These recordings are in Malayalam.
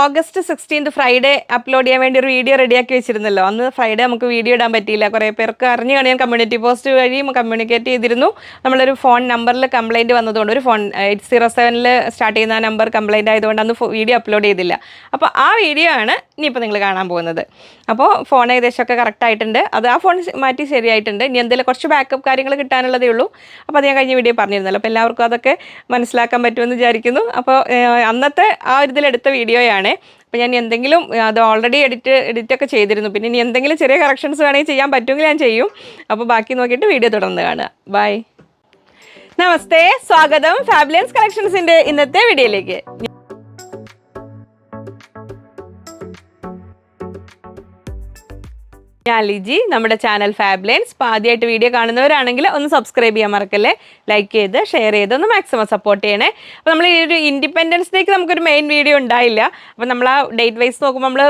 ഓഗസ്റ്റ് സിക്സ്റ്റീൻത് ഫ്രൈഡേ അപ്ലോഡ് ചെയ്യാൻ വേണ്ടി ഒരു വീഡിയോ റെഡിയാക്കി വെച്ചിരുന്നല്ലോ. അന്ന് ഫ്രൈഡേ നമുക്ക് വീഡിയോ ഇടാൻ പറ്റിയില്ല. കുറേ പേർക്ക് അറിഞ്ഞു കാണാൻ കമ്മ്യൂണിറ്റി പോസ്റ്റ് വഴി കമ്മ്യൂണിക്കേറ്റ് ചെയ്തിരുന്നു. നമ്മളൊരു ഫോൺ നമ്പറിൽ കംപ്ലൈന്റ് വന്നതുകൊണ്ട് ഒരു ഫോൺ എയ്റ്റ് സീറോ സെവനിൽ സ്റ്റാർട്ട് ചെയ്യുന്ന നമ്പർ കംപ്ലൈന്റ് ആയതുകൊണ്ട് അന്ന് വീഡിയോ അപ്ലോഡ് ചെയ്തില്ല. അപ്പോൾ ആ വീഡിയോ ആണ് ഇനിയിപ്പോൾ നിങ്ങൾ കാണാൻ പോകുന്നത്. അപ്പോൾ ഫോൺ ഏകദേശമൊക്കെ കറക്റ്റ് ആയിട്ടുണ്ട്. അത് ആ ഫോൺ മാറ്റി ശരിയായിട്ടുണ്ട്. ഇനി എന്തെങ്കിലും കുറച്ച് ബാക്കപ്പ് കാര്യങ്ങൾ കിട്ടാനുള്ളതേ ഉള്ളൂ. അപ്പോൾ അത് ഞാൻ കഴിഞ്ഞ വീഡിയോ പറഞ്ഞിരുന്നല്ലോ. അപ്പോൾ എല്ലാവർക്കും അതൊക്കെ മനസ്സിലാക്കാൻ പറ്റുമെന്ന് വിചാരിക്കുന്നു. അപ്പോൾ അന്നത്തെ ആ ഒരു ഇതിലെടുത്ത വീഡിയോയാണ് അപ്പോൾ ഞാൻ എന്തെങ്കിലും അത് ഓൾറെഡി എഡിറ്റ് എഡിറ്റ് ഒക്കെ ചെയ്തിരുന്നു. പിന്നെ ഇനി എന്തെങ്കിലും ചെറിയ കറക്ഷൻസ് വേണമെങ്കിൽ ചെയ്യാൻ പറ്റുമെങ്കിൽ ഞാൻ ചെയ്യും. അപ്പോൾ ബാക്കി നോക്കിയിട്ട് വീഡിയോ തുടർന്ന് കാണുക. ബൈ നമസ്തേ. സ്വാഗതം. ഫാബുലൻസ് കളക്ഷൻസിന്റെ ഇന്നത്തെ വീഡിയോയിലേക്ക് ഞാൻ ലിജി നമ്മുടെ ചാനൽ ഫാബ്ലൈൻസ്. ഇപ്പോൾ ആദ്യമായിട്ട് വീഡിയോ കാണുന്നവരാണെങ്കിൽ ഒന്ന് സബ്സ്ക്രൈബ് ചെയ്യാൻ മറക്കല്ലേ? ലൈക്ക് ചെയ്ത് ഷെയർ ചെയ്ത് ഒന്ന് മാക്സിമം സപ്പോർട്ട് ചെയ്യണേ. അപ്പോൾ നമ്മൾ ഈ ഒരു ഇൻഡിപെൻഡൻസ് ഡേക്ക് നമുക്കൊരു മെയിൻ വീഡിയോ ഉണ്ടായില്ല. അപ്പോൾ നമ്മൾ ആ ഡേറ്റ് വൈസ് നോക്കുമ്പോൾ നമ്മൾ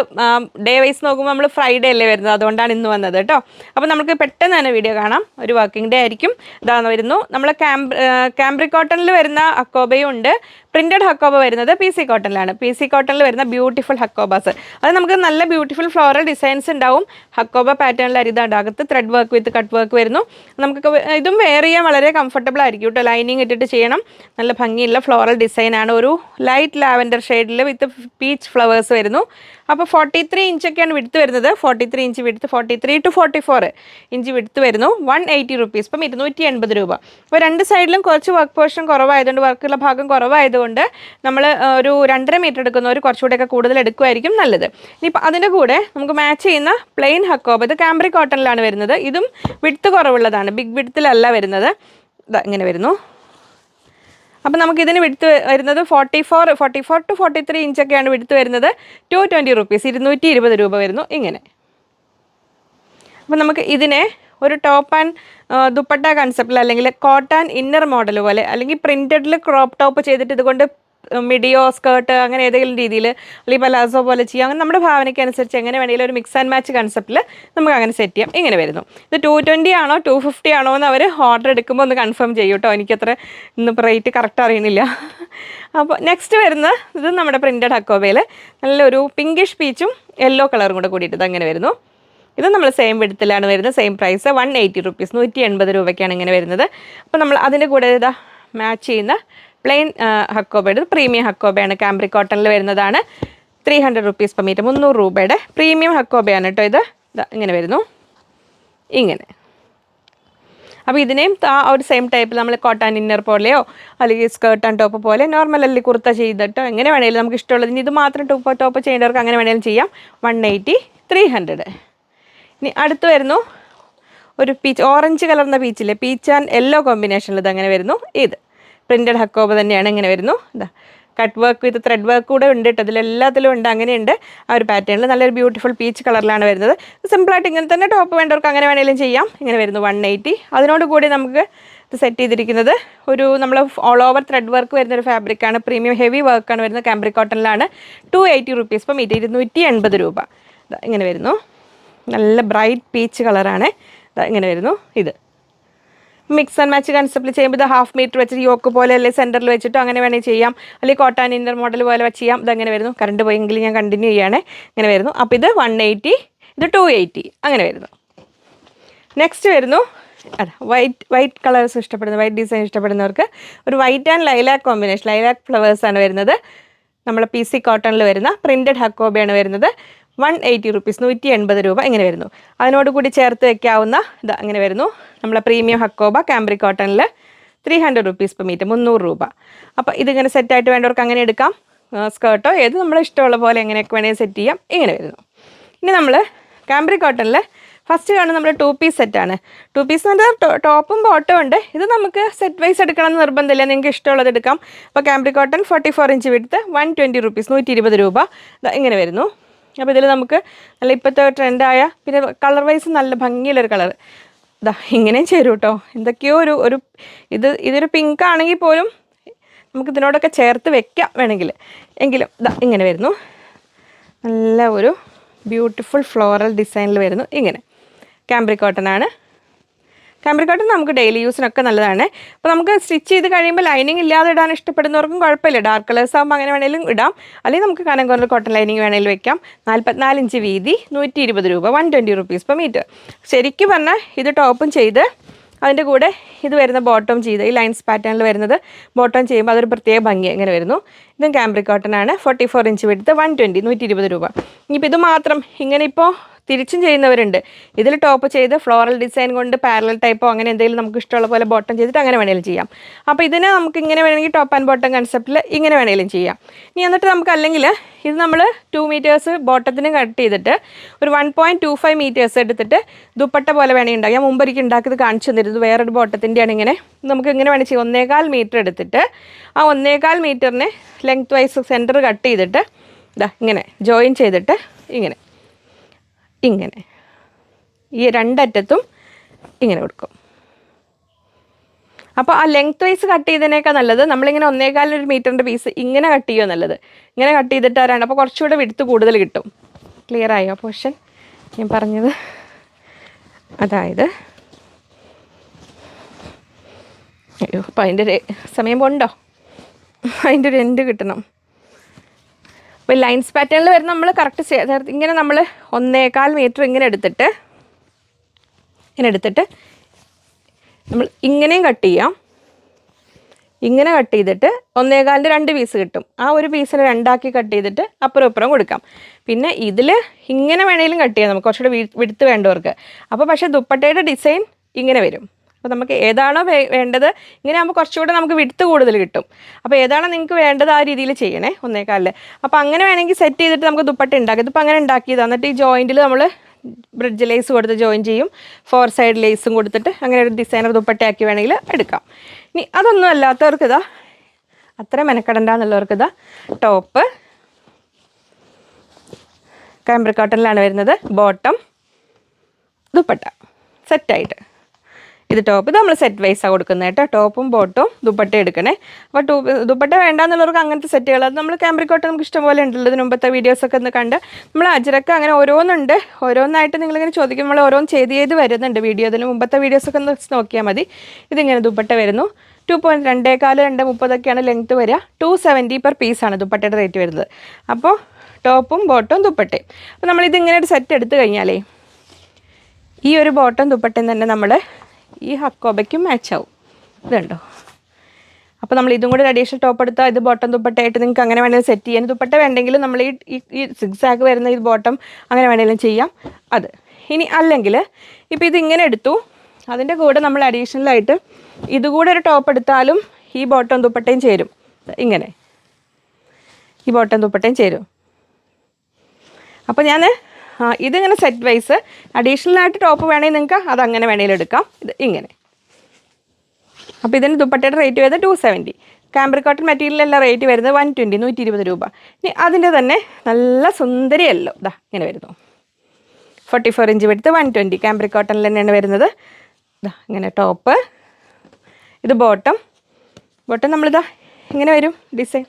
ഡേ വൈസ് നോക്കുമ്പോൾ നമ്മൾ ഫ്രൈഡേ അല്ലേ വരുന്നത്? അതുകൊണ്ടാണ് ഇന്ന് വന്നത് കേട്ടോ. അപ്പോൾ നമുക്ക് പെട്ടെന്ന് തന്നെ വീഡിയോ കാണാം. ഒരു വർക്കിംഗ് ഡേ ആയിരിക്കും. ഇതാണ് വരുന്നു. നമ്മൾ ക്യാമ്പ് ക്യാമ്പ്രി വരുന്ന അക്കോബയും ഉണ്ട്. പ്രിന്റഡ് ഹക്കോബ വരുന്നത് പി സി കോട്ടണിലാണ് പി സി കോട്ടണിൽ വരുന്ന ബ്യൂട്ടിഫുൾ ഹക്കോബാസ് അത് നമുക്ക് നല്ല ബ്യൂട്ടിഫുൾ ഫ്ലോറൽ ഡിസൈൻസ് ഉണ്ടാവും. ഹക്കോബ പാറ്റേണിൽ അരിതാണ്ട് അകത്ത് thread work with cut work വരുന്നു. നമുക്ക് ഇതും വെയർ ചെയ്യാൻ വളരെ കംഫർട്ടബിൾ ആയിരിക്കും കേട്ടോ. ലൈനിങ് ഇട്ടിട്ട് ചെയ്യണം. നല്ല ഭംഗിയുള്ള ഫ്ലോറൽ ഡിസൈനാണ് ഒരു ലൈറ്റ് ലാവൻഡർ ഷെയ്ഡിൽ വിത്ത് പീച്ച് ഫ്ലവേഴ്സ് വരുന്നു. അപ്പോൾ ഫോർട്ടി ത്രീ ഇഞ്ചൊക്കെയാണ് വിടുത്ത് വരുന്നത്. ഫോർട്ടി ത്രീ ഇഞ്ച് വിടുത്ത് forty three to forty four inch വിടുത്ത് വരുന്നു. വൺ എയ്റ്റി റുപ്പീസ് ഇപ്പം ഇരുന്നൂറ്റി എൺപത് രൂപ. അപ്പോൾ രണ്ട് സൈഡിലും കുറച്ച് വർക്ക് പോർഷൻ കുറവായതുകൊണ്ട് വർക്കുള്ള ഭാഗം കുറവായതുകൊണ്ട് നമ്മൾ ഒരു രണ്ടര മീറ്റർ എടുക്കുന്നവർ കുറച്ചുകൂടെയൊക്കെ കൂടുതൽ എടുക്കുമായിരിക്കും നല്ലത്. ഇനിയിപ്പോൾ അതിന്റെ കൂടെ നമുക്ക് മാച്ച് ചെയ്യുന്ന പ്ലെയിൻ ഹക്കോബ് ഇത് കാംബ്രി കോട്ടണിലാണ് വരുന്നത്. ഇതും വിടുത്ത് കുറവുള്ളതാണ്. ബിഗ് വിടുത്തിലല്ല വരുന്നത്. ഇങ്ങനെ വരുന്നു. അപ്പോൾ നമുക്ക് ഇതിന് വിടുത്ത് വരുന്നത് forty four forty four to forty three ഇഞ്ചൊക്കെയാണ് വിടുത്ത് വരുന്നത്. ടു ട്വന്റി റുപ്പീസ് ഇരുന്നൂറ്റി ഇരുപത് രൂപ വരുന്നു ഇങ്ങനെ. അപ്പോൾ നമുക്ക് ഇതിനെ ഒരു ടോപ്പ് ആൻഡ് ദുപ്പട്ട കൺസെപ്റ്റിൽ അല്ലെങ്കിൽ കോട്ടൺ ഇന്നർ മോഡൽ പോലെ അല്ലെങ്കിൽ പ്രിന്റഡിൽ ക്രോപ്പ് ടോപ്പ് ചെയ്തിട്ട് ഇതുകൊണ്ട് മിഡിയോ സ്കേർട്ട് അങ്ങനെ ഏതെങ്കിലും രീതിയിൽ അല്ലെങ്കിൽ പലാസോ പോലെ ചെയ്യാം. അങ്ങനെ നമ്മുടെ ഭാവനയ്ക്ക് അനുസരിച്ച് എങ്ങനെ വേണമെങ്കിലും ഒരു മിക്സ് ആൻഡ് മാച്ച് കൺസെപ്റ്റിൽ നമുക്ക് അങ്ങനെ സെറ്റ് ചെയ്യാം. ഇങ്ങനെ വരുന്നു. ഇത് ടു ട്വന്റി ആണോ ടു ഫിഫ്റ്റി ആണോ എന്ന് അവർ ഓർഡർ എടുക്കുമ്പോൾ ഒന്ന് കൺഫേം ചെയ്യും കേട്ടോ എനിക്കത്ര ഇന്നിപ്പോൾ റേറ്റ് കറക്റ്റ് അറിയണില്ല അപ്പോൾ നെക്സ്റ്റ് വരുന്ന ഇത് നമ്മുടെ പ്രിന്റഡ് അക്കോബയിൽ നല്ലൊരു പിങ്കിഷ് പീച്ചും യെല്ലോ കളറും കൂടെ കൂടിയിട്ട് അങ്ങനെ വരുന്നു. ഇത് നമ്മൾ സെയിം വിടത്തിലാണ് വരുന്നത് same price one eighty rupees നൂറ്റി എൺപത് രൂപയ്ക്കാണ് ഇങ്ങനെ വരുന്നത്. അപ്പോൾ നമ്മൾ അതിന്റെ കൂടെ ഇതാ മാച്ച് ചെയ്യുന്ന പ്ലെയിൻ ഹക്കോബയുടെ പ്രീമിയം ഹക്കോബയാണ്. കാംബ്രി കോട്ടണിൽ വരുന്നതാണ് three hundred rupees per metre മുന്നൂറ് രൂപയുടെ പ്രീമിയം ഹക്കോബയാണ് കേട്ടോ ഇത്. ഇങ്ങനെ വരുന്നു. ഇങ്ങനെ. അപ്പോൾ ഇതിനെയും ആ ഒരു സെയിം ടൈപ്പിൽ നമ്മൾ കോട്ടൺ ഇന്നർ പോലെയോ അല്ലെങ്കിൽ സ്കേർട്ട് ആൻഡ് ടോപ്പ് പോലെ നോർമൽ അല്ലെങ്കിൽ കുർത്ത ചെയ്തിട്ടോ എങ്ങനെ വേണേലും നമുക്ക് ഇഷ്ടമുള്ളത്. ഇനി ഇത് മാത്രം ടോപ്പ് ടോപ്പ് ചെയ്യേണ്ടവർക്ക് അങ്ങനെ വേണേലും ചെയ്യാം. വൺ എയ്റ്റി ത്രീ ഹൺഡ്രഡ് ഇനി അടുത്ത് വരുന്നു ഒരു പീച്ച് ഓറഞ്ച് കലർന്ന പീച്ചില്ലേ പീച്ച് ആൻഡ് യെല്ലോ കോമ്പിനേഷനിൽ ഇതങ്ങനെ വരുന്നു. ഇത്. പ്രിന്റഡ് ഹക്കോബ തന്നെയാണ് ഇങ്ങനെ വരുന്നു. ഇതാ cut work with thread work കൂടെ ഉണ്ട് കേട്ടോ ഇതിലെല്ലാത്തിലും ഉണ്ട്. അങ്ങനെയുണ്ട്. ആ ഒരു പാറ്റേണിൽ നല്ലൊരു ബ്യൂട്ടിഫുൾ പീച്ച് കളറിലാണ് വരുന്നത്. സിമ്പിളായിട്ട് ഇങ്ങനെ തന്നെ ടോപ്പ് വേണ്ടവർക്ക് അങ്ങനെ വേണമെങ്കിലും ചെയ്യാം. ഇങ്ങനെ വരുന്നു വൺ എയ്റ്റി അതിനോട് കൂടി നമുക്ക് ഇത് സെറ്റ് ചെയ്തിരിക്കുന്നത് ഒരു നമ്മൾ ഓൾ ഓവർ ത്രെഡ് വർക്ക് വരുന്ന ഒരു ഫാബ്രിക്കാണ് പ്രീമിയം ഹെവി വർക്കാണ് വരുന്നത്. കാംബ്രി കോട്ടണിലാണ് ടു എയ്റ്റി റുപ്പീസ് ഇപ്പം ഇരുന്നൂറ്റി എൺപത് രൂപ. ഇങ്ങനെ വരുന്നു. നല്ല ബ്രൈറ്റ് പീച്ച് കളറാണ് ഇങ്ങനെ വരുന്നു. ഇത്. മിക്സ് ആൻഡ് മാച്ച് കൺസെപ്റ്റിൽ ചെയ്യുമ്പോൾ ഇത് ഹാഫ് മീറ്റർ വെച്ചിട്ട് യോക്ക് പോലെ അല്ലെങ്കിൽ സെന്ററിൽ വെച്ചിട്ടോ അങ്ങനെ വേണമെങ്കിൽ ചെയ്യാം. അല്ലെങ്കിൽ കോട്ടാൻ ഇന്നർ മോഡൽ പോലെ വെച്ച് ചെയ്യാം. ഇതങ്ങനെ വരുന്നു. കറണ്ട് പോയെങ്കിൽ ഞാൻ കണ്ടിന്യൂ ചെയ്യാണ്. ഇങ്ങനെ വരുന്നു. അപ്പോൾ ഇത് വൺ എയ്റ്റി ഇത് ടു എയ്റ്റി അങ്ങനെ വരുന്നു. നെക്സ്റ്റ് വരുന്നു. അതെ വൈറ്റ് വൈറ്റ് കളേഴ്സ് ഇഷ്ടപ്പെടുന്ന വൈറ്റ് ഡിസൈൻ ഇഷ്ടപ്പെടുന്നവർക്ക് ഒരു white and lilac combination lilac ഫ്ലവേഴ്സാണ് വരുന്നത്. നമ്മൾ പി സി കോട്ടണിൽ വരുന്ന പ്രിന്റഡ് ഹക്കോബയാണ് വരുന്നത്. വൺ എയ്റ്റി റുപ്പീസ് നൂറ്റി എൺപത് രൂപ ഇങ്ങനെ വരുന്നു. അതിനോട് കൂടി ചേർത്ത് വെക്കാവുന്ന ഇത് അങ്ങനെ വരുന്നു. നമ്മളെ പ്രീമിയം ഹക്കോബ കാംബ്രി കോട്ടണിൽ three hundred rupees per metre മുന്നൂറ് രൂപ. അപ്പോൾ ഇതിങ്ങനെ സെറ്റായിട്ട് വേണ്ടവർക്ക് അങ്ങനെ എടുക്കാം. സ്കേർട്ടോ ഏത് നമ്മളെ ഇഷ്ടമുള്ള പോലെ എങ്ങനെയൊക്കെ വേണമെങ്കിൽ സെറ്റ് ചെയ്യാം. ഇങ്ങനെ വരുന്നു. ഇനി നമ്മൾ കാംബ്രി കോട്ടണിൽ ഫസ്റ്റ് കാണുന്നത് നമ്മുടെ ടു പീസ് സെറ്റാണ് ടു പീസ് എന്ന് പറഞ്ഞാൽ ടോപ്പും ബോട്ടും ഉണ്ട്. ഇത് നമുക്ക് സെറ്റ് വൈസ് എടുക്കണം എന്ന് നിർബന്ധമില്ല. നിങ്ങൾക്ക് ഇഷ്ടമുള്ളത് എടുക്കാം. അപ്പോൾ cambric cotton forty four inch width one twenty rupees നൂറ്റി ഇരുപത് രൂപ ഇങ്ങനെ വരുന്നു. അപ്പോൾ ഇതിൽ നമുക്ക് നല്ല ഇപ്പോഴത്തെ ട്രെൻഡായ പിന്നെ കളർ വൈസ് നല്ല ഭംഗിയുള്ളൊരു കളർ ഇതാ ഇങ്ങനെയും ചേരും കേട്ടോ എന്തൊക്കെയോ ഒരു ഒരു ഇത് ഇതൊരു പിങ്ക് ആണെങ്കിൽ പോലും നമുക്ക് ഇതിനോടൊക്കെ ചേർത്ത് വെക്കാം വേണമെങ്കിൽ. എങ്കിലും ഇതാ ഇങ്ങനെ വരുന്നു. നല്ല ഒരു ബ്യൂട്ടിഫുൾ ഫ്ലോറൽ ഡിസൈനിൽ വരുന്നു ഇങ്ങനെ. ക്യാമ്പ്രി കോട്ടൺ ആണ്. കാമ്പ്രിക് കോട്ടൺ നമുക്ക് ഡെയിലി യൂസിനൊക്കെ നല്ലതാണ്. അപ്പോൾ നമുക്ക് സ്റ്റിച്ച് ചെയ്ത് കഴിയുമ്പോൾ ലൈനിങ് ഇല്ലാതെ ഇടാൻ ഇഷ്ടപ്പെടുന്നവർക്കും കുഴപ്പമില്ല. ഡാർക്ക് കളേഴ്സ് ആകുമ്പോൾ അങ്ങനെ വേണമെങ്കിലും ഇടാം. അല്ലെങ്കിൽ നമുക്ക് കനം കുറഞ്ഞ കോട്ടൺ ലൈനിങ് വേണേലും വെക്കാം. നാൽപ്പത്തിനാല് ഇഞ്ച് വീതി നൂറ്റി ഇരുപത് രൂപ one twenty rupees per metre ശരിക്കും പറഞ്ഞാൽ ഇത് ടോപ്പും ചെയ്ത് അതിന്റെ കൂടെ ഇത് വരുന്ന ബോട്ടം ചെയ്ത് ഈ ലൈൻസ് പാറ്റേണിൽ വരുന്നത് ബോട്ടം ചെയ്യുമ്പോൾ അതൊരു പ്രത്യേക ഭംഗി ഇങ്ങനെ വരുന്നു. ഇതും കാംബ്രിക് കോട്ടൺ ആണ്. Forty four inch width one twenty നൂറ്റി ഇരുപത് രൂപ. ഇനിയിപ്പോൾ ഇത് മാത്രം. ഇങ്ങനെ ഇപ്പോൾ തിരിച്ചും ചെയ്യുന്നവരുണ്ട്. ഇതിൽ ടോപ്പ് ചെയ്ത് ഫ്ലോറൽ ഡിസൈൻ കൊണ്ട് പാരലൽ ടൈപ്പോ അങ്ങനെ എന്തെങ്കിലും നമുക്ക് ഇഷ്ടമുള്ള പോലെ ബോട്ടം ചെയ്തിട്ട് അങ്ങനെ വേണമെങ്കിലും ചെയ്യാം. അപ്പോൾ ഇതിന് നമുക്ക് ഇങ്ങനെ വേണമെങ്കിൽ ടോപ്പ് ആൻഡ് ബോട്ടം കൺസെപ്റ്റിൽ ഇങ്ങനെ വേണമെങ്കിലും ചെയ്യാം. ഇനി എന്നിട്ട് നമുക്ക് അല്ലെങ്കിൽ ഇത് നമ്മൾ ടു മീറ്റേഴ്സ് ബോട്ടത്തിന് കട്ട് ചെയ്തിട്ട് ഒരു one point two five metres എടുത്തിട്ട് ദുപ്പട്ട പോലെ വേണമെങ്കിൽ ഉണ്ടാകും ഞാൻ മുമ്പൊരിക്കും ഉണ്ടാക്കിയത് കാണിച്ചു തന്നിരുന്നത് വേറൊരു ബോട്ടത്തിന്റെയാണ് ഇങ്ങനെ. നമുക്ക് ഇങ്ങനെ വേണമെങ്കിൽ ചെയ്യാം. ഒന്നേകാൽ മീറ്റർ എടുത്തിട്ട് ആ ഒന്നേകാൽ മീറ്ററിനെ ലെങ്ത് വൈസ് സെന്റർ കട്ട് ചെയ്തിട്ട് ഇതാ ഇങ്ങനെ ജോയിൻ ചെയ്തിട്ട് ഇങ്ങനെ. ഇങ്ങനെ. ഈ രണ്ടറ്റത്തും ഇങ്ങനെ കൊടുക്കും. അപ്പോൾ ആ ലെങ്ത് വൈസ് കട്ട് ചെയ്തതിനേക്കാൾ നല്ലത് നമ്മളിങ്ങനെ ഒന്നേകാലം ഒരു മീറ്ററിന്റെ പീസ് ഇങ്ങനെ കട്ട് ചെയ്യുക നല്ലത്. ഇങ്ങനെ കട്ട് ചെയ്തിട്ട് ആരാണ് അപ്പോൾ കുറച്ചുകൂടെ വിടുത്ത് കൂടുതൽ കിട്ടും. ക്ലിയർ ആയോ പോർഷൻ ഞാൻ പറഞ്ഞത്. അതായത് അയ്യോ അപ്പോൾ അതിന്റെ ഒരു സമയം പോണ്ടോ? അതിന്റെ ഒരു എൻഡ് കിട്ടണം. അപ്പോൾ ലൈൻസ് പാറ്റേണിൽ വരുന്ന നമ്മൾ കറക്റ്റ് ഇങ്ങനെ നമ്മൾ ഒന്നേകാൽ മീറ്റർ ഇങ്ങനെ എടുത്തിട്ട് ഇങ്ങനെ എടുത്തിട്ട് നമ്മൾ ഇങ്ങനെയും കട്ട് ചെയ്യാം. ഇങ്ങനെ കട്ട് ചെയ്തിട്ട് ഒന്നേകാലിന്റെ രണ്ട് പീസ് കിട്ടും. ആ ഒരു പീസിനെ രണ്ടാക്കി കട്ട് ചെയ്തിട്ട് അപ്പുറം ഇപ്പുറം കൊടുക്കാം. പിന്നെ ഇതിൽ ഇങ്ങനെ വേണേലും കട്ട് ചെയ്യാം നമുക്ക്. കുറച്ചുകൂടെ വിടുത്ത് വേണ്ടവർക്ക്. അപ്പോൾ പക്ഷേ ദുപ്പട്ടയുടെ ഡിസൈൻ ഇങ്ങനെ വരും. അപ്പോൾ നമുക്ക് ഏതാണോ വേണ്ടത് ഇങ്ങനെ ആകുമ്പോൾ കുറച്ചുകൂടെ നമുക്ക് വിടുത്ത് കൂടുതൽ കിട്ടും. അപ്പോൾ ഏതാണോ നിങ്ങൾക്ക് വേണ്ടത് ആ രീതിയിൽ ചെയ്യണേ ഒന്നേക്കാലിൽ അപ്പോൾ അങ്ങനെ വേണമെങ്കിൽ സെറ്റ് ചെയ്തിട്ട് നമുക്ക് ദുപ്പട്ട ഉണ്ടാക്കാം. ഇതിപ്പോൾ അങ്ങനെ ഉണ്ടാക്കിയതാണ് എന്നിട്ട് ഈ ജോയിന്റിൽ നമ്മൾ ബ്രിഡ്ജ് ലേസ് കൊടുത്ത് ജോയിൻ ചെയ്യും. ഫോർ സൈഡ് ലേസും കൊടുത്തിട്ട് അങ്ങനെ ഒരു ഡിസൈനർ ദുപ്പട്ടയാക്കി വേണമെങ്കിൽ എടുക്കാം. ഇനി അതൊന്നും അല്ലാത്തവർക്ക് ഇതാ അത്ര മെനക്കെടണ്ടെന്നുള്ളവർക്ക് ഇതാ ടോപ്പ് കാമ്പ്രി കോട്ടണിലാണ് വരുന്നത്. ബോട്ടം ദുപ്പട്ട. സെറ്റായിട്ട് ഇത് ടോപ്പ് ഇത് നമ്മൾ സെറ്റ് വൈസാണ് കൊടുക്കുന്നത് കേട്ടോ ടോപ്പും ബോട്ടും ദുപ്പട്ട എടുക്കണേ. അപ്പോൾ ടൂ ദുപ്പട്ട വേണ്ടാന്നുള്ളവർക്ക് അങ്ങനത്തെ സെറ്റുകൾ അത് നമ്മൾ ക്യാമ്പ്രിക്കോട്ട് നമുക്ക് ഇഷ്ടംപോലെ ഉണ്ടല്ലോ. ഇതിന് മുമ്പത്തെ വീഡിയോസൊക്കെ ഒന്ന് കണ്ട് നമ്മൾ അജരക്ക അങ്ങനെ ഓരോന്നുണ്ട്. ഓരോന്നായിട്ട് നിങ്ങളിങ്ങനെ ചോദിക്കും. നമ്മൾ ഓരോന്ന് ചെയ്ത് ചെയ്ത് വരുന്നുണ്ട് വീഡിയോ ഇതിന് മുമ്പത്തെ വീഡിയോസൊക്കെ ഒന്ന് നോക്കിയാൽ മതി. ഇതിങ്ങനെ ദുപ്പട്ട വരുന്നു. ടു പോയിന്റ് രണ്ടേകാൽ രണ്ട് മുപ്പതൊക്കെയാണ് ലെങ്ത്ത് വരിക. ടു സെവന്റി പെർ പീസാണ് ദുപ്പട്ടയുടെ റേറ്റ് വരുന്നത്. അപ്പോൾ ടോപ്പും ബോട്ടും ദുപ്പട്ടയും. അപ്പോൾ നമ്മളിതിങ്ങനെ ഒരു സെറ്റ് എടുത്തു കഴിഞ്ഞാലേ ഈ ഒരു ബോട്ടം ദുപ്പട്ടയും തന്നെ നമ്മൾ ഈ ഹക്കോബയ്ക്കും മാച്ച് ആവും. ഇതുണ്ടോ? അപ്പോൾ നമ്മൾ ഇതും കൂടി അഡീഷണൽ ടോപ്പ് എടുത്താൽ ഇത് ബോട്ടം ദുപ്പട്ടയായിട്ട് നിങ്ങൾക്ക് അങ്ങനെ വേണമെങ്കിലും സെറ്റ് ചെയ്യാൻ ദുപ്പട്ട വേണ്ടെങ്കിലും നമ്മൾ ഈ ഈ- സിക്സാക്ക് വരുന്ന ഈ ബോട്ടം അങ്ങനെ വേണമെങ്കിലും ചെയ്യാം. അത്. ഇനി അല്ലെങ്കിൽ ഇപ്പോൾ ഇത് ഇങ്ങനെ എടുത്തു. അതിന്റെ കൂടെ നമ്മൾ അഡീഷണലായിട്ട് ഇതുകൂടെ ഒരു ടോപ്പ് എടുത്താലും ഈ ബോട്ടം ദുപ്പട്ടയും ചേരും. ഇങ്ങനെ. ഈ ബോട്ടം ദുപ്പട്ടയും ചേരും. അപ്പോൾ ഞാൻ ഇതിങ്ങനെ സെറ്റ് വൈസ് അഡീഷണൽ ആയിട്ട് ടോപ്പ് വേണമെങ്കിൽ നിങ്ങൾക്ക് അത് അങ്ങനെ വേണമെങ്കിലും എടുക്കാം. ഇത് ഇങ്ങനെ. അപ്പോൾ ഇതിന് ദുപ്പട്ടയുടെ റേറ്റ് വരുന്നത് ടു സെവന്റി കാമ്പ്രി കോട്ടൺ മെറ്റീരിയലല്ല റേറ്റ് വരുന്നത് വൺ ട്വന്റി നൂറ്റി ഇരുപത് രൂപ. ഇനി അതിന്റെ തന്നെ നല്ല സുന്ദരിയല്ലോ ഇതാ ഇങ്ങനെ വരുന്നു. ഫോർട്ടി ഫോർ ഇഞ്ച് എടുത്ത് വൺ ട്വന്റി കാമ്പ്രി കോട്ടണിൽ തന്നെയാണ് വരുന്നത്. ഇതാ ഇങ്ങനെ ടോപ്പ് ഇത് ബോട്ടം ബോട്ടം നമ്മളിതാ ഇങ്ങനെ വരും. ഡിസൈൻ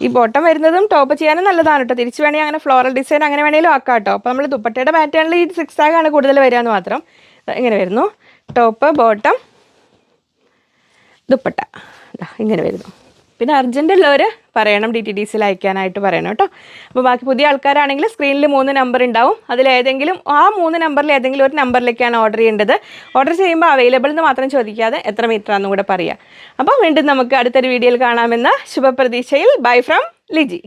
ഈ ബോട്ടം വരുന്നതും ടോപ്പ് ചെയ്യാനും നല്ലതാണ് കേട്ടോ തിരിച്ചു വേണമെങ്കിൽ അങ്ങനെ ഫ്ലോറൽ ഡിസൈൻ അങ്ങനെ വേണമെങ്കിലും ആക്കാം കേട്ടോ അപ്പോൾ നമ്മൾ ദുപ്പട്ടയുടെ പാറ്റേണിൽ ഈ സിക്സ് ആണ് കൂടുതൽ വരിക മാത്രം. ഇങ്ങനെ വരുന്നു. Top bottom dupatta. ഇങ്ങനെ വരുന്നു. പിന്നെ അർജന്റ് ഉള്ളവർ പറയണം ഡി ടി ഡി സിയിൽ അയക്കാനായിട്ട് പറയണം കേട്ടോ. അപ്പോൾ ബാക്കി പുതിയ ആൾക്കാരാണെങ്കിൽ സ്ക്രീനിൽ മൂന്ന് നമ്പർ ഉണ്ടാവും അതിലേതെങ്കിലും ആ മൂന്ന് നമ്പറിൽ ഏതെങ്കിലും ഒരു നമ്പറിലേക്കാണ് ഓർഡർ ചെയ്യേണ്ടത്. ഓർഡർ ചെയ്യുമ്പോൾ അവൈലബിൾ എന്ന് മാത്രം ചോദിക്കാതെ എത്ര മീറ്റർ ആണെന്നും കൂടെ പറയുക അപ്പോൾ വീണ്ടും നമുക്ക് അടുത്തൊരു വീഡിയോയിൽ കാണാമെന്ന ശുഭപ്രതീക്ഷയിൽ ബൈ ഫ്രം ലിജി.